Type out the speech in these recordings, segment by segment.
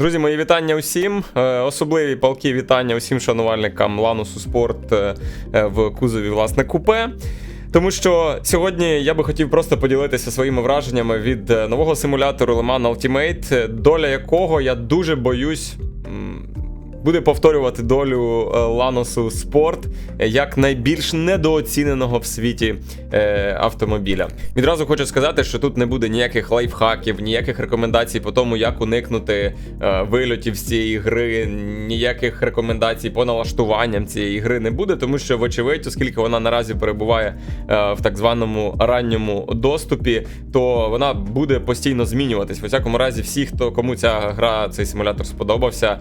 Друзі, мої вітання усім. Е, Особливі палки вітання усім шанувальникам Ланусу Спорт е, е, в кузові власне купе. Тому що сьогодні я би хотів просто поділитися своїми враженнями від нового симулятору Le Mans Ultimate, доля якого я дуже боюсь. Буде повторювати долю е, Ланосу Спорт е, як найбільш недооціненого в світі е, автомобіля. Відразу хочу сказати, що тут не буде ніяких лайфхаків, ніяких рекомендацій по тому, як уникнути вильотів з цієї гри, ніяких рекомендацій по налаштуванням цієї гри не буде, тому що, вочевидь, оскільки вона наразі перебуває в так званому ранньому доступі, то вона буде постійно змінюватись. В усякому разі, всі, хто кому ця гра, цей симулятор сподобався,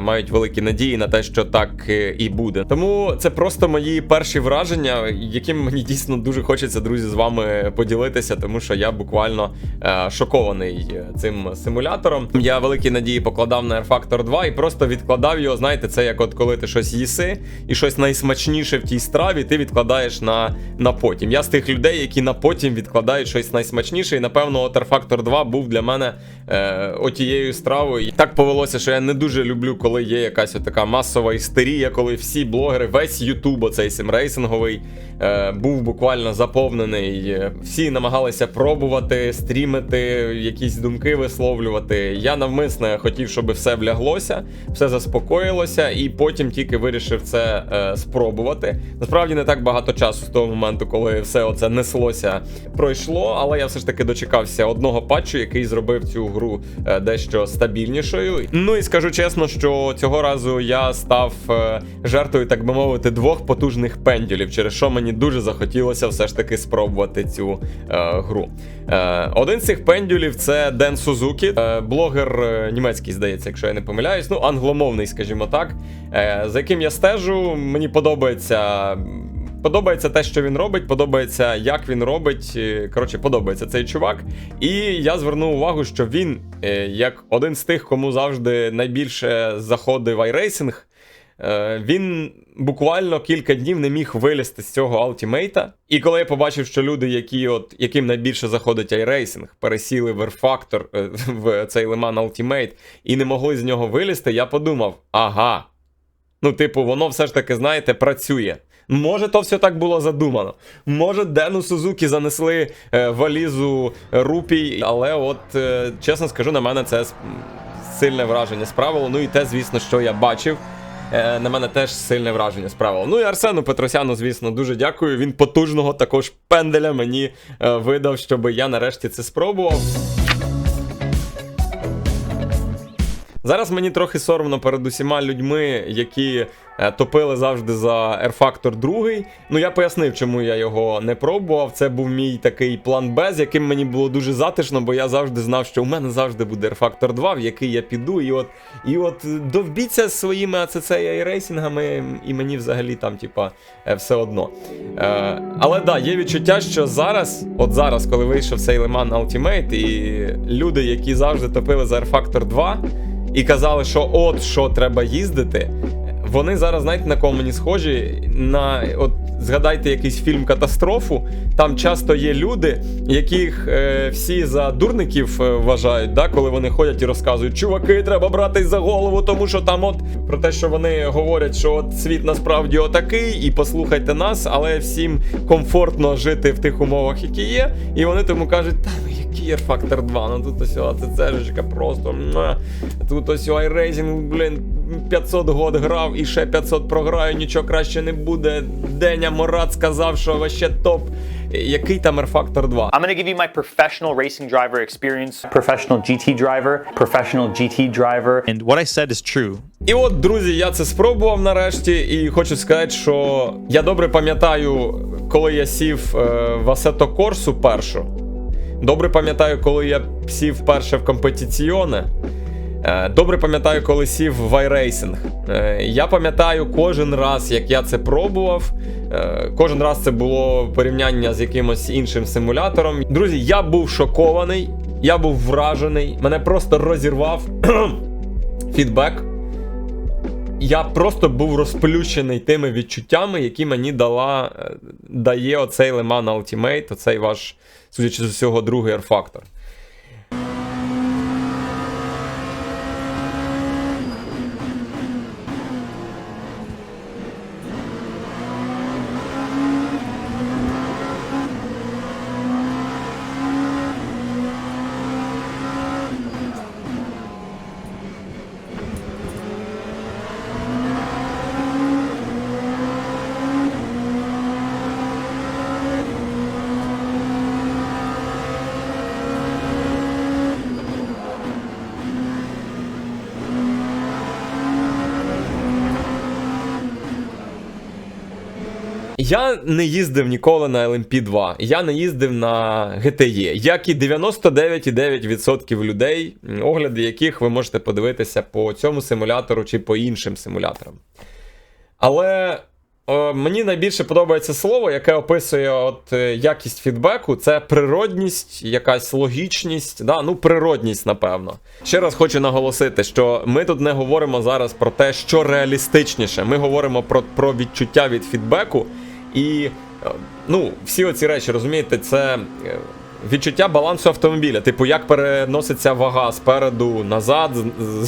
мають великі надії на те, що так е, і буде. Тому це просто мої перші враження, яким мені дійсно дуже хочеться, друзі, з вами поділитися, тому що я буквально е, шокований е, цим симулятором. Я великі надії покладав на Air Factor 2 і просто відкладав його. Знаєте, це як от коли ти щось їси і щось найсмачніше в тій страві, ти відкладаєш на, на потім. Я з тих людей, які на потім відкладають щось найсмачніше, і напевно от Air Factor 2 був для мене е, отією стравою. Так повелося, що я не дуже люблю, коли є якась така масова істерія, коли всі блогери, весь Ютуб, оцей симрейсинговий, е, був буквально заповнений. Всі намагалися пробувати, стрімити, якісь думки висловлювати. Я навмисне хотів, щоб все вляглося, все заспокоїлося, і потім тільки вирішив це е, спробувати. Насправді не так багато часу з того моменту, коли все оце неслося, пройшло, але я все ж таки дочекався одного патчу, який зробив цю гру е, дещо стабільнішою. Ну і скажу чесно, що цього разу я став е, жертвою, так би мовити, двох потужних пендюлів, через що мені дуже захотілося все ж таки спробувати цю е, гру. Е, один з цих пендюлів це Ден Сузукі, е, блогер е, німецький, здається, якщо я не помиляюсь, ну англомовний, скажімо так, е, за яким я стежу. Мені подобається. Подобається те, що він робить, подобається, як він робить. е, Коротше, подобається цей чувак. І я звернув увагу, що він, е, як один з тих, кому завжди найбільше заходив iRacing, е, він буквально кілька днів не міг вилізти з цього алтімейта. І коли я побачив, що люди, які от, яким найбільше заходить iRacing, пересіли в R-Factor, е, в цей Mans Ultimate і не могли з нього вилізти, я подумав: ага. Ну, типу, воно все ж таки, знаєте, працює. Може, то все так було задумано. Може, Дену Сузукі занесли е, валізу рупій, але от, е, чесно скажу, на мене це сильне враження справило. Ну і те, звісно, що я бачив. е, На мене теж сильне враження справило. Ну і Арсену Петросяну, звісно, дуже дякую. Він потужного також пенделя мені видав, щоб я нарешті це спробував. Зараз мені трохи соромно перед усіма людьми, які е, топили завжди за R Factor 2. Ну я пояснив, чому я його не пробував. Це був мій такий план Б, з яким мені було дуже затишно, бо я завжди знав, що у мене завжди буде R Factor 2, в який я піду. І от, і от е, довбіться своїми ACC і рейсингами, і мені взагалі там, типа, е, все одно. Е, але да, є відчуття, що зараз, от зараз, коли вийшов цей Mans Ultimate, і люди, які завжди топили за R Factor 2 і казали, що от що треба їздити. Вони зараз, знаєте, на кого мені схожі? На от згадайте якийсь фільм Катастрофу. Там часто є люди, яких е, всі за дурників е, вважають, да, коли вони ходять і розказують, чуваки, треба братись за голову, тому що там от про те, що вони говорять, що от світ насправді отакий, і послухайте нас, але всім комфортно жити в тих умовах, які є. І вони тому кажуть, та ну Factor 2, ну тут ось АЦЦ просто. Тут ось iRacing, блін, 500 год грав і ще 500 програю, нічого краще не буде. Деня Морат сказав, що вообще топ. Який там R Factor 2? I'm to give you my professional racing driver experience. Professional GT driver, professional GT driver. And what I said is true. І от, друзі, я це спробував нарешті, і хочу сказати, що я добре пам'ятаю, коли я сів е, в Assetto Corsa першу. Добре пам'ятаю, коли я сів перше в компетиціоне. Е, Добре пам'ятаю, коли сів в iRacing. Е, Я пам'ятаю кожен раз, як я це пробував. Е, Кожен раз це було порівняння з якимось іншим симулятором. Друзі, я був шокований, я був вражений, мене просто розірвав фідбек. Я просто був розплющений тими відчуттями, які мені дала, е, дає оцей Mans Ultimate, оцей ваш, судячи з усього, другий R-Factor. Я не їздив ніколи на LMP2, я не їздив на GTE, як і 99,9% людей, огляди яких ви можете подивитися по цьому симулятору чи по іншим симуляторам. Але е, мені найбільше подобається слово, яке описує от, е, якість фідбеку. Це природність, якась логічність, да? ну природність, напевно. Ще раз хочу наголосити, що ми тут не говоримо зараз про те, що реалістичніше. Ми говоримо про, про відчуття від фідбеку. І е, ну, всі оці речі, розумієте, це. е, Відчуття балансу автомобіля, типу, як переноситься вага спереду назад,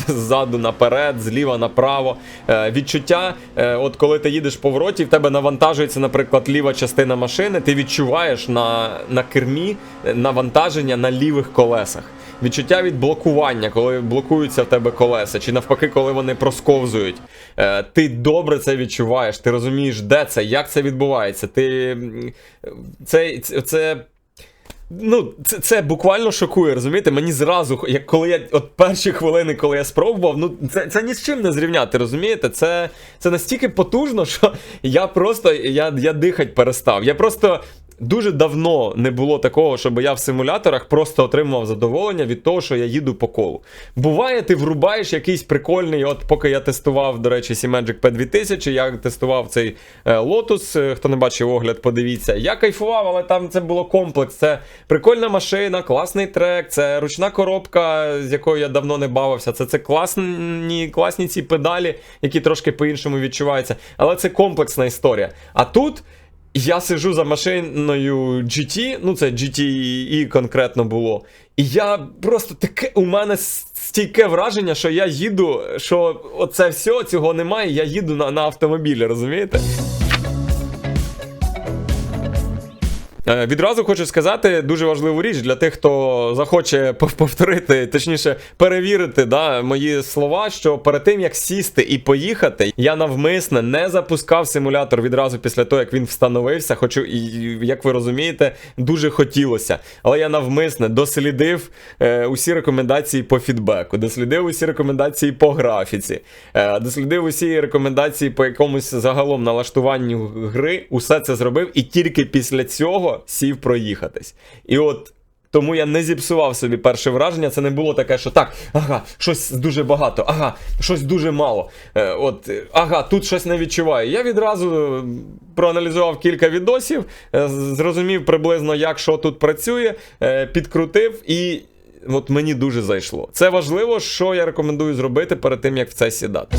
ззаду наперед, зліва направо. Е, відчуття, от коли ти їдеш в повороті, в тебе навантажується, наприклад, ліва частина машини, ти відчуваєш на, на кермі навантаження на лівих колесах. Відчуття від блокування, коли блокуються в тебе колеса, чи навпаки, коли вони просковзують. Е, ти добре це відчуваєш, ти розумієш, де це, як це відбувається. Ти це, це, Ну, це, це буквально шокує, розумієте? Мені зразу, як коли я от перші хвилини, коли я спробував, ну це, це ні з чим не зрівняти, розумієте? Це, це настільки потужно, що я просто я, я дихать перестав. Я просто. Дуже давно не було такого, щоб я в симуляторах просто отримував задоволення від того, що я їду по колу. Буває, ти врубаєш якийсь прикольний, от поки я тестував, до речі, Magic P2000, я тестував цей е, Lotus, е, хто не бачив огляд, подивіться. Я кайфував, але там це було комплекс. Це прикольна машина, класний трек, це ручна коробка, з якою я давно не бавився. Це, це класні, класні ці педалі, які трошки по-іншому відчуваються. Але це комплексна історія. А тут. Я сижу за машиною GT, ну це GTE конкретно було. І я просто таке, у мене стійке враження, що я їду, що оце все, цього немає, я їду на, на автомобілі, розумієте? Відразу хочу сказати дуже важливу річ для тих, хто захоче повторити, точніше, перевірити да, мої слова, що перед тим як сісти і поїхати, я навмисне не запускав симулятор відразу після того, як він встановився. Хочу, і, як ви розумієте, дуже хотілося. Але я навмисне дослідив е, усі рекомендації по фідбеку, дослідив усі рекомендації по графіці, е, дослідив усі рекомендації по якомусь загалом налаштуванню гри. Усе це зробив, і тільки після цього сів проїхатись. І от. Тому я не зіпсував собі перше враження. Це не було таке, що так, ага, щось дуже багато, ага, щось дуже мало. Е, от, ага, тут щось не відчуваю. Я відразу е, проаналізував кілька відосів, е, зрозумів приблизно, як що тут працює, е, підкрутив і. От мені дуже зайшло. Це важливо, що я рекомендую зробити перед тим, як в це сідати.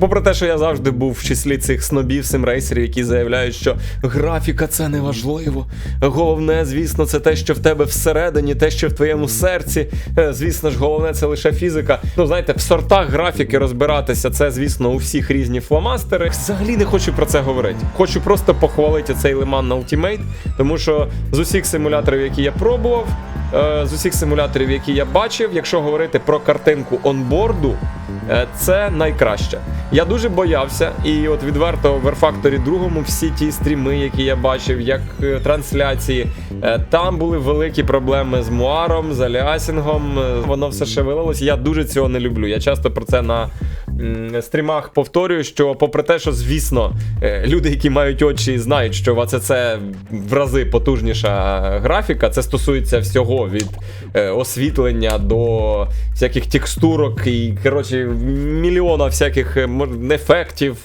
Попри те, що я завжди був в числі цих снобів симрейсерів, які заявляють, що графіка це не важливо. Головне, звісно, це те, що в тебе всередині, те, що в твоєму серці. Е, Звісно ж, головне це лише фізика. Ну, знаєте, в сортах графіки розбиратися, це, звісно, у всіх різні фломастери. Взагалі не хочу про це говорити. Хочу просто похвалити цей лиман на Ultimate, тому що з усіх симуляторів, які я пробував, е, з усіх симуляторів, які я бачив, якщо говорити про картинку онборду, Це найкраще. Я дуже боявся, і от відверто в Верфакторі 2 всі ті стріми, які я бачив, як е, трансляції, е, там були великі проблеми з муаром, з аліасінгом. е, Воно все шевелилось. Я дуже цього не люблю. Я часто про це на стрімах повторюю, що попри те, що звісно, е, люди, які мають очі, знають, що в АЦЦ в рази потужніша графіка. Це стосується всього від е, освітлення до всяких текстурок і коротше мільйона всяких е, ефектів.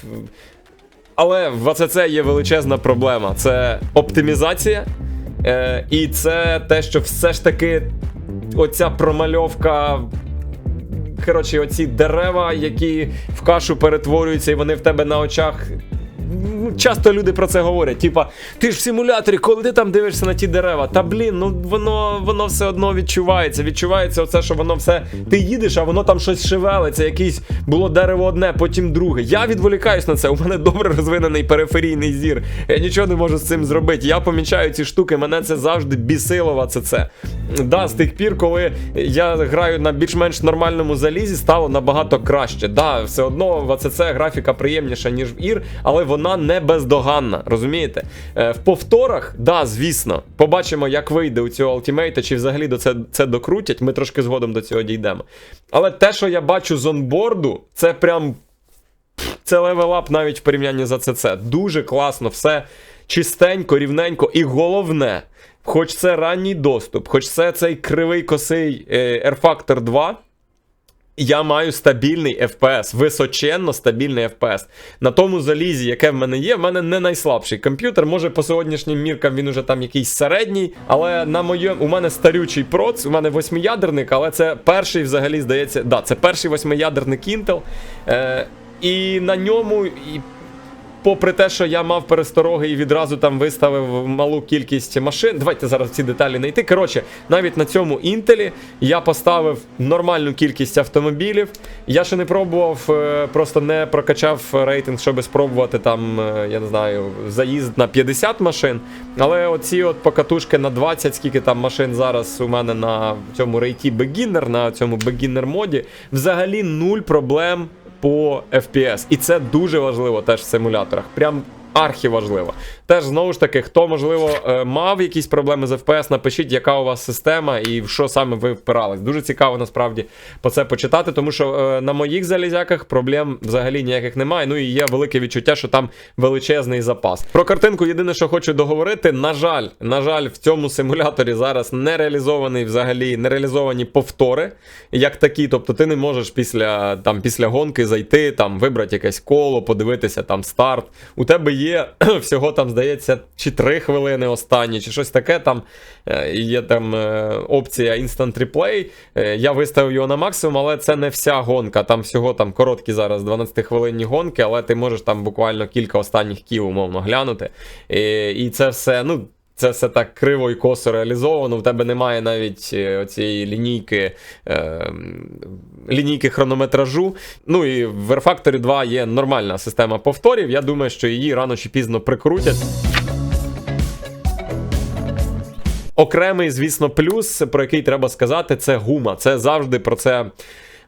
Але в АЦЦ є величезна проблема: це оптимізація. І це те, що все ж таки оця промальовка. Коротше, оці дерева, які в кашу перетворюються, і вони в тебе на очах. Ну, Часто люди про це говорять. Типа, ти ж в симуляторі, коли ти там дивишся на ті дерева, та блін, ну воно воно все одно відчувається. Відчувається оце, що воно все. Ти їдеш, а воно там щось шевелиться, якесь було дерево одне, потім друге. Я відволікаюсь на це. У мене добре розвинений периферійний зір. Я нічого не можу з цим зробити. Я помічаю ці штуки, мене це завжди бісило в АЦЦ. Да, з тих пір, коли я граю на більш-менш нормальному залізі, стало набагато краще. Да, все одно в АЦЦ графіка приємніша, ніж в ір, але вона не бездоганна, розумієте? Е, в повторах, да, звісно, побачимо, як вийде у цього ультимейта, чи взагалі до це, це докрутять. Ми трошки згодом до цього дійдемо. Але те, що я бачу з онборду, це прям це левел-ап навіть в порівнянні з АЦЦ. Дуже класно, все чистенько, рівненько. І головне, хоч це ранній доступ, хоч це цей кривий косий е, R-Factor 2. Я маю стабільний FPS, височенно стабільний FPS. На тому залізі, яке в мене є, в мене не найслабший комп'ютер. Може, по сьогоднішнім міркам він уже там якийсь середній. Але на моєму у мене старючий проц, у мене восьмиядерник, але це перший взагалі здається. Да, це перший восьмиядерник Intel. Е, і на ньому. І попри те, що я мав перестороги і відразу там виставив малу кількість машин. Давайте зараз ці деталі не йти. Коротше, навіть на цьому інтелі я поставив нормальну кількість автомобілів. Я ще не пробував, е, просто не прокачав рейтинг, щоб спробувати там, е, я не знаю, заїзд на 50 машин. Але оці от покатушки на 20, скільки там машин зараз у мене на цьому рейті Beginner, на цьому Beginner моді, взагалі нуль проблем по FPS. І це дуже важливо теж в симуляторах. Прям архіважливо. Теж знову ж таки, хто можливо е, мав якісь проблеми з FPS, напишіть, яка у вас система і в що саме ви впирались. Дуже цікаво насправді по це почитати, тому що е, на моїх залізяках проблем взагалі ніяких немає. Ну і є велике відчуття, що там величезний запас. Про картинку єдине, що хочу договорити. На жаль, на жаль, в цьому симуляторі зараз не реалізований взагалі не реалізовані повтори, як такі. Тобто ти не можеш після там після гонки зайти, там вибрати якесь коло, подивитися там старт. У тебе є всього там, здається, чи 3 хвилини останні, чи щось таке. Там е, є там е, опція Instant Replay. Е, Я виставив його на максимум, але це не вся гонка. Там всього там короткі зараз 12-хвилинні гонки, але ти можеш там буквально кілька останніх кіл, умовно, глянути. І це все, ну. Це все так криво і косо реалізовано. В тебе немає навіть е, оцієї лінійки, е, лінійки хронометражу. Ну і в R-Factor 2 є нормальна система повторів. Я думаю, що її рано чи пізно прикрутять. Окремий, звісно, плюс, про який треба сказати, це гума. Це завжди про це.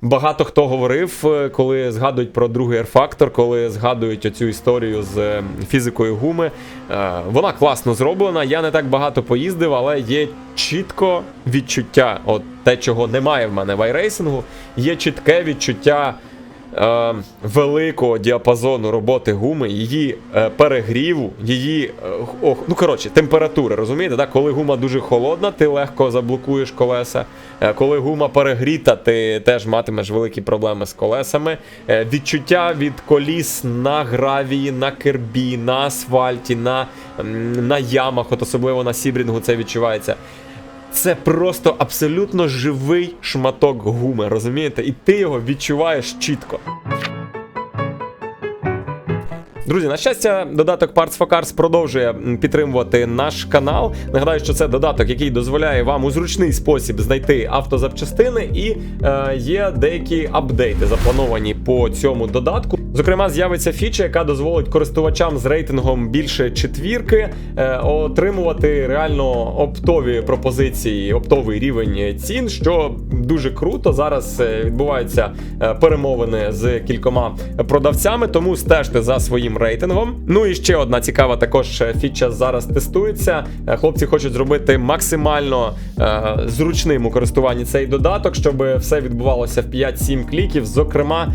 Багато хто говорив, е, коли згадують про другий R-Factor, коли згадують оцю історію з е, фізикою гуми. Е, Вона класно зроблена. Я не так багато поїздив, але є чітко відчуття, от те, чого немає в мене в iRacing, є чітке відчуття е, великого діапазону роботи гуми, її е, перегріву, її е, ох, ну коротше, температури, розумієте? Да? Коли гума дуже холодна, ти легко заблокуєш колеса. Е, коли гума перегріта, ти теж матимеш великі проблеми з колесами. Е, відчуття від коліс на гравії, на кербі, на асфальті, на, на ямах, от особливо на сібрінгу це відчувається. Це просто абсолютно живий шматок гуми, розумієте? І ти його відчуваєш чітко. Друзі, на щастя, додаток Parts for Cars продовжує підтримувати наш канал. Нагадаю, що це додаток, який дозволяє вам у зручний спосіб знайти автозапчастини, і е, є деякі апдейти заплановані по цьому додатку. Зокрема, з'явиться фіча, яка дозволить користувачам з рейтингом більше четвірки е, отримувати реально оптові пропозиції, оптовий рівень цін, що дуже круто. Зараз е, відбуваються е, перемовини з кількома продавцями, тому стежте за своїм рейтингом. Ну і ще одна цікава також е, фіча зараз тестується. Е, Хлопці хочуть зробити максимально е, зручним у користуванні цей додаток, щоб все відбувалося в 5-7 кліків. Зокрема,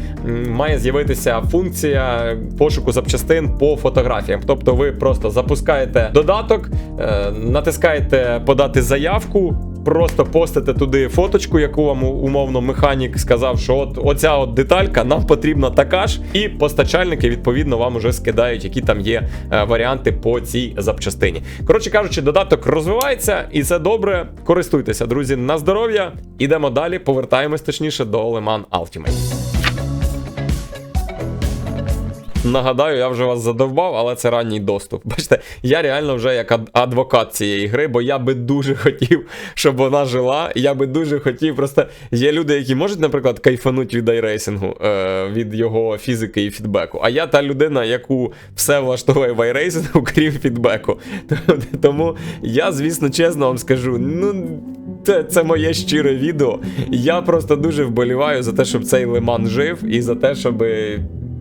має з'явитися функція пошуку запчастин по фотографіям. Тобто ви просто запускаєте додаток, е, натискаєте подати заявку. Просто постите туди фоточку, яку вам умовно механік сказав, що от оця от деталька нам потрібна така ж, і постачальники відповідно вам уже скидають, які там є е, варіанти по цій запчастині. Коротше кажучи, додаток розвивається, і це добре. Користуйтеся, друзі, на здоров'я. Ідемо далі, повертаємось точніше до Лиман Ultimate. Нагадаю, я вже вас задовбав, але це ранній доступ. Бачите, я реально вже як адвокат цієї гри, бо я би дуже хотів, щоб вона жила. Я би дуже хотів. Просто є люди, які можуть, наприклад, кайфануть від айрейсингу, е, від його фізики і фідбеку. А я та людина, яку все влаштовує в айрейсингу, крім фідбеку. Тому я, звісно, чесно вам скажу, ну. Це, це моє щире відео. Я просто дуже вболіваю за те, щоб цей лиман жив, і за те, щоб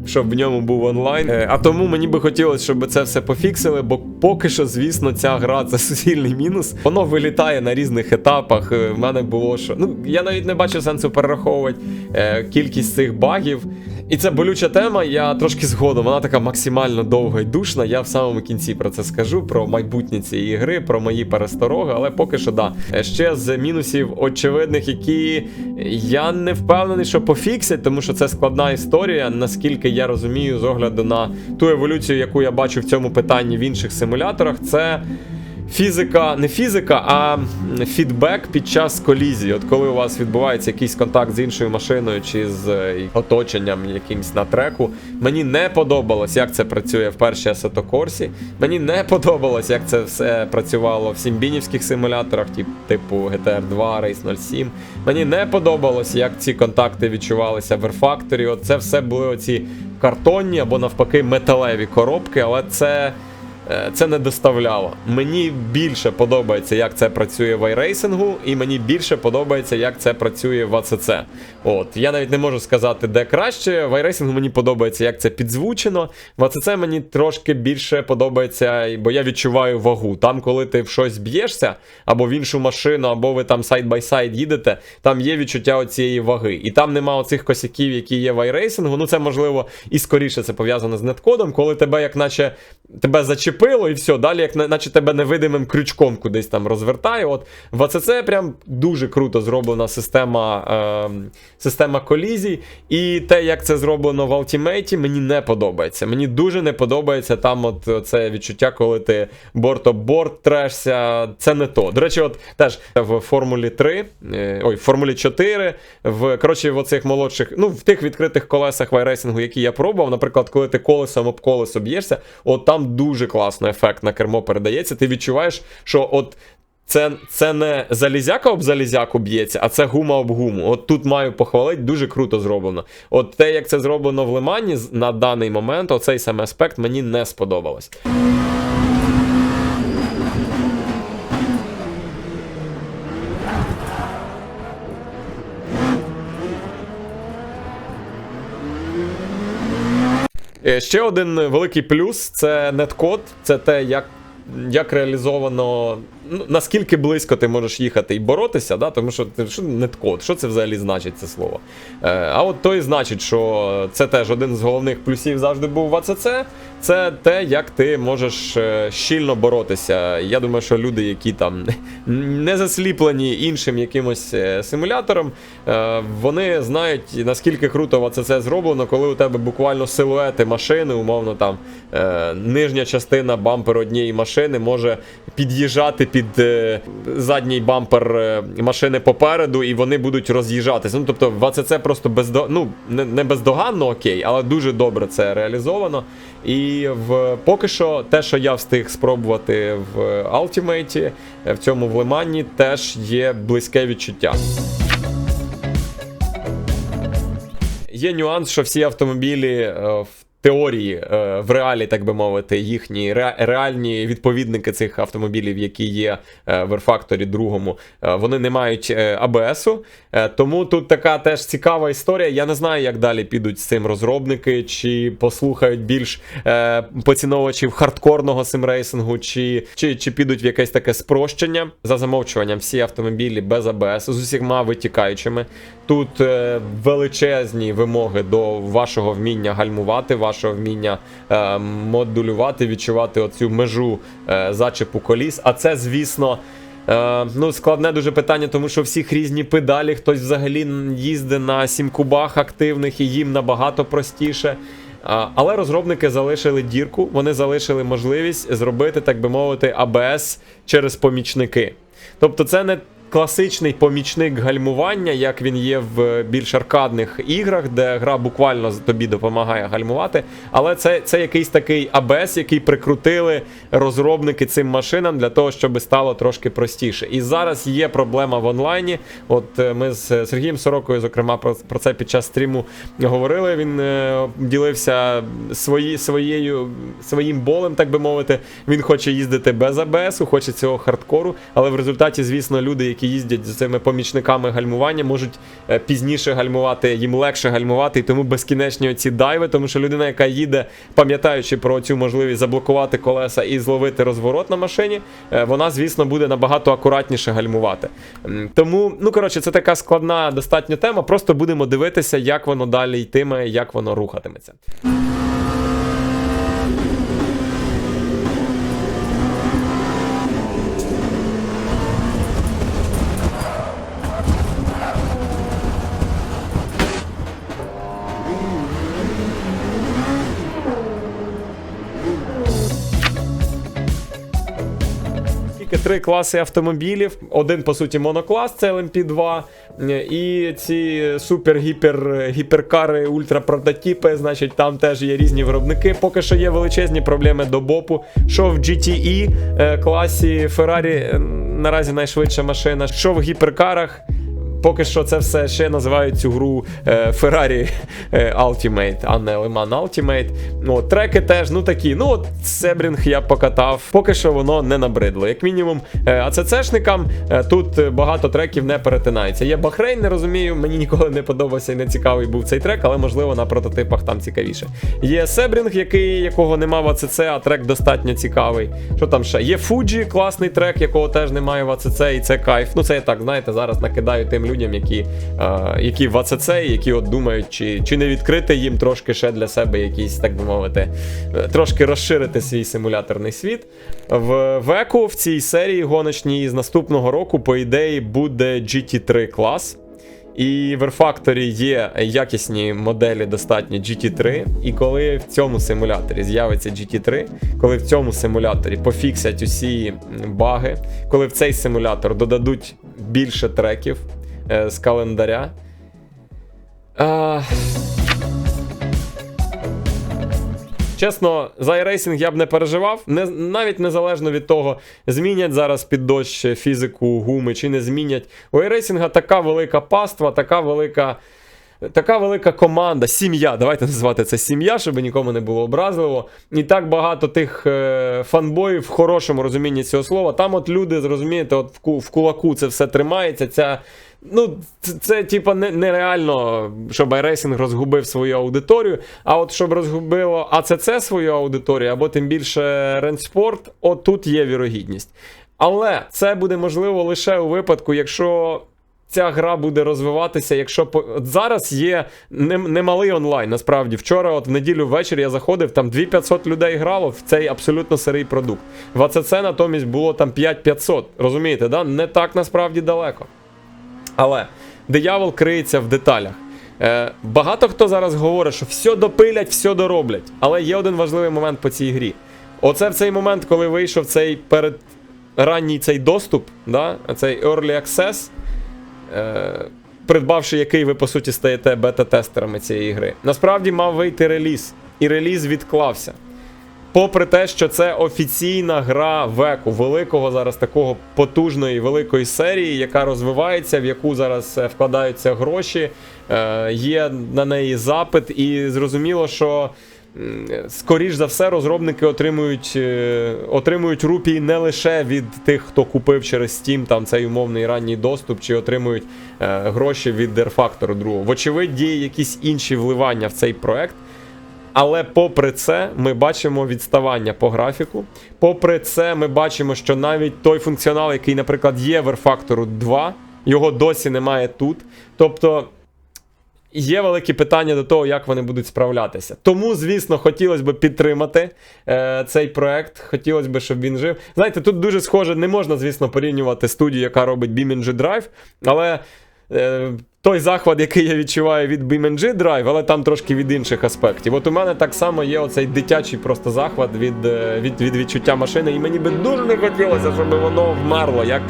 щоб в ньому був онлайн. Е, А тому мені би хотілося, щоб це все пофіксили, бо поки що, звісно, ця гра це суцільний мінус. Воно вилітає на різних етапах. Е, В мене було що. Ну, я навіть не бачу сенсу перераховувати е, кількість цих багів. І це болюча тема. Я трошки згодом. Вона така максимально довга і душна. Я в самому кінці про це скажу, про майбутнє цієї гри, про мої перестороги, але поки що да. Ще з мінусів очевидних, які я не впевнений, що пофіксять, тому що це складна історія. Наскільки я розумію, з огляду на ту еволюцію, яку я бачу в цьому питанні в інших симуляторах, це. Фізика, не фізика, а фідбек під час колізії. От коли у вас відбувається якийсь контакт з іншою машиною чи з е, оточенням якимсь на треку. Мені не подобалось, як це працює в першій Corsa. Мені не подобалось, як це все працювало в сімбінівських симуляторах, типу GTR 2, Race 07. Мені не подобалось, як ці контакти відчувалися в R-Factory. От це все були оці картонні або навпаки металеві коробки, але це. Е, Це не доставляло. Мені більше подобається, як це працює в iRacing, і мені більше подобається, як це працює в АЦЦ. От я навіть не можу сказати, де краще. В iRacing мені подобається, як це підзвучено. В АЦЦ мені трошки більше подобається, бо я відчуваю вагу. Там, коли ти в щось б'єшся, або в іншу машину, або ви там сайд бай сайд їдете, там є відчуття оцієї ваги. І там нема оцих косяків, які є в iRacing. Ну це можливо і скоріше це пов'язано з неткодом, коли тебе, як наче тебе зачепило, і все, далі, як наче тебе невидимим крючком кудись там розвертає. От в АЦЦ прям дуже круто зроблена система, е, система колізій. І те, як це зроблено в Ultimate, мені не подобається. Мені дуже не подобається там от це відчуття, коли ти борт об борт трешся. Це не то. До речі, от теж в Формулі 3, е, ой, в Формулі 4, в коротше, в оцих молодших, ну, в тих відкритих колесах в які я пробував, наприклад, коли ти колесом об колесо б'єшся, от там дуже класно ефект на кермо передається. Ти відчуваєш, що от. Це, це не залізяка об залізяку б'ється, а це гума об гуму. От тут маю похвалити, дуже круто зроблено. От те, як це зроблено в Лимані на даний момент, оцей саме аспект мені не сподобалось. Ще один великий плюс це неткод, це те, як, як реалізовано, ну, наскільки близько ти можеш їхати і боротися, да? тому що що неткод, що це взагалі значить це слово. Е, а от то і значить, що це теж один з головних плюсів завжди був в АЦЦ. Це те, як ти можеш е, щільно боротися. Я думаю, що люди, які там не засліплені іншим якимось е, симулятором, е, вони знають, наскільки круто в АЦЦ зроблено, коли у тебе буквально силуети машини, умовно там нижня частина бамперу однієї машини може під'їжджати під задній бампер машини попереду, і вони будуть роз'їжджатися. Ну, тобто в АЦЦ просто бездо... ну, не бездоганно окей, але дуже добре це реалізовано. І в поки що те, що я встиг спробувати в Ultimate, в цьому в Лимані, теж є близьке відчуття. Є нюанс, що всі автомобілі е, в теорії, е, в реалі, так би мовити, їхні ре- реальні відповідники цих автомобілів, які є е, в R-Factory другому, е, вони не мають АБСу. Тому тут така теж цікава історія. Я не знаю, як далі підуть з цим розробники, чи послухають більш поціновувачів хардкорного симрейсингу, чи, чи, чи підуть в якесь таке спрощення за замовчуванням всі автомобілі без АБС з усіма витікаючими. Тут е, величезні вимоги до вашого вміння гальмувати, вашого вміння е, модулювати, відчувати оцю межу е, зачепу коліс. А це, звісно. Е, ну, складне дуже питання, тому що всіх різні педалі. Хтось взагалі їздить на сім кубах активних і їм набагато простіше. А, Але розробники залишили дірку, вони залишили можливість зробити, так би мовити, АБС через помічники. Тобто, це не класичний помічник гальмування, як він є в більш аркадних іграх, де гра буквально тобі допомагає гальмувати. Але це, це якийсь такий АБС, який прикрутили розробники цим машинам для того, щоб стало трошки простіше. І зараз є проблема в онлайні. От е, ми з Сергієм Сорокою, зокрема, про, це під час стріму говорили. Він е, ділився свої, своєю, своїм болем, так би мовити. Він хоче їздити без АБСу, хоче цього хардкору, але в результаті, звісно, люди, які які їздять з цими помічниками гальмування, можуть е, пізніше гальмувати, їм легше гальмувати, і тому безкінечні оці дайви, тому що людина, яка їде, пам'ятаючи про цю можливість заблокувати колеса і зловити розворот на машині, е, вона, звісно, буде набагато акуратніше гальмувати. Тому, ну коротше, це така складна достатньо тема. Просто будемо дивитися, як воно далі йтиме, як воно рухатиметься. Три класи автомобілів. Один, по суті, моноклас, це LMP2. І ці супер-гіпер гіперкари, ультрапрототіпи, значить, там теж є різні виробники. Поки що є величезні проблеми до БОПу. Що в GTE е, класі Ferrari е, наразі найшвидша машина, що в гіперкарах. Поки що це все ще називають цю гру е, Ferrari е, Ultimate, а не Le Mans Ultimate. Ну, треки теж, ну такі. Ну, от Себрінг я покатав. Поки що воно не набридло. Як мінімум, е, АЦЦшникам тут багато треків не перетинаються. Є Бахрейн, не розумію, мені ніколи не подобався і не цікавий був цей трек, але можливо на прототипах там цікавіше. Є Себрінг, який, якого нема в АЦЦ, а трек достатньо цікавий. Що там ще? Є Fuji, класний трек, якого теж немає в АЦЦ, і це кайф. Ну, це я так, знаєте, зараз накидаю тим людям, які, е, які в АЦЦ, які от думають, чи, чи не відкрити їм трошки ще для себе якийсь, так би мовити, е, трошки розширити свій симуляторний світ. В Веку в цій серії гоночній з наступного року, по ідеї, буде GT3 клас. І в R-Factory є якісні моделі достатньо GT3. І коли в цьому симуляторі з'явиться GT3, коли в цьому симуляторі пофіксять усі баги, коли в цей симулятор додадуть більше треків з календаря. А... Чесно, за iRacing я б не переживав, не, навіть незалежно від того, змінять зараз під дощ фізику гуми чи не змінять. У iRacing така велика паства, така велика. Така велика команда, сім'я, давайте називати це сім'я, щоб нікому не було образливо. І так багато тих е, фанбоїв в хорошому розумінні цього слова. Там от люди, зрозумієте, от в, ку- в кулаку це все тримається. Ця, ну, це, це типа не, нереально, щоб iRacing розгубив свою аудиторію. А от щоб розгубило АЦЦ свою аудиторію, або тим більше Ренспорт, от тут є вірогідність. Але це буде можливо лише у випадку, якщо ця гра буде розвиватися, якщо по... от зараз є немалий онлайн. Насправді, вчора, от в неділю ввечері я заходив, там 2500 людей грало в цей абсолютно сирий продукт. В АЦЦ натомість було там 5500. Розумієте, да? не так насправді далеко. Але диявол криється в деталях. Е, багато хто зараз говорить, що все допилять, все дороблять. Але є один важливий момент по цій грі. Оце в цей момент, коли вийшов цей перед ранній цей доступ, да, цей Early Access, е, придбавши який ви по суті стаєте бета-тестерами цієї гри. Насправді мав вийти реліз, і реліз відклався. Попри те, що це офіційна гра веку, великого зараз такого потужної великої серії, яка розвивається, в яку зараз е, вкладаються гроші, е, є на неї запит, і зрозуміло, що. Скоріш за все, розробники отримують, е, отримують рупій не лише від тих, хто купив через Steam там цей умовний ранній доступ, чи отримують е, гроші від R-Factor 2. Вочевидь, є якісь інші вливання в цей проект. Але попри це, ми бачимо відставання по графіку. Попри це, ми бачимо, що навіть той функціонал, який, наприклад, є в R-Factor 2, його досі немає тут. Тобто. Є великі питання до того, як вони будуть справлятися. Тому, звісно, хотілося б підтримати е, цей проект. Хотілося б, щоб він жив. Знаєте, тут дуже схоже, не можна, звісно, порівнювати студію, яка робить BeamNG Drive, але е, той захват, який я відчуваю від BeamNG Drive, але там трошки від інших аспектів. От у мене так само є оцей дитячий просто захват від, е, від, від відчуття машини, і мені би дуже не хотілося, щоб воно вмерло. як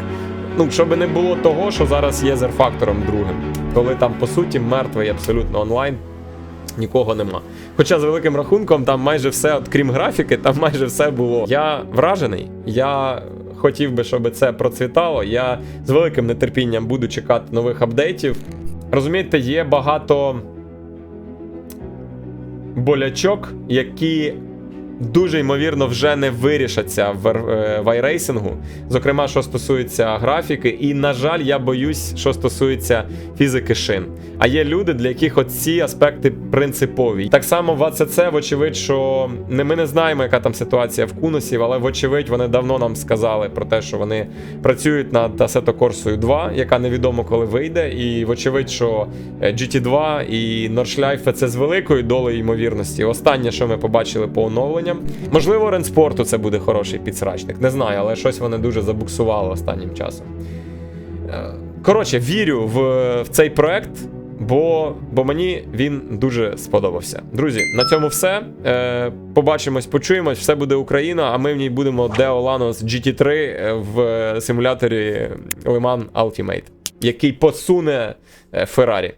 Ну, щоб не було того, що зараз є з R-фактором другим, коли там по суті мертвий абсолютно онлайн, нікого нема. Хоча з великим рахунком там майже все, от, крім графіки, там майже все було. Я вражений. Я хотів би, щоб це процвітало. Я з великим нетерпінням буду чекати нових апдейтів. Розумієте, є багато болячок, які дуже ймовірно вже не вирішаться в, е, в iRacing, зокрема, що стосується графіки, і, на жаль, я боюсь, що стосується фізики шин. А є люди, для яких оці аспекти принципові. Так само в АЦЦ, вочевидь, що не ми не знаємо, яка там ситуація в Куносів, але вочевидь вони давно нам сказали про те, що вони працюють над Corsa 2, яка невідомо коли вийде. І вочевидь, що е, GT2 і Nordschleife це з великою долею ймовірності. Останнє, що ми побачили по оновленням. Можливо, Ренспорту це буде хороший підсрачник. Не знаю, але щось вони дуже забуксували останнім часом. Е, Коротше, вірю в, в цей проект, бо, бо мені він дуже сподобався. Друзі, на цьому все. Е, побачимось, почуємось. Все буде Україна, а ми в ній будемо Deo Lanos GT3 е, в симуляторі Mans Ultimate, який посуне е, Феррарі.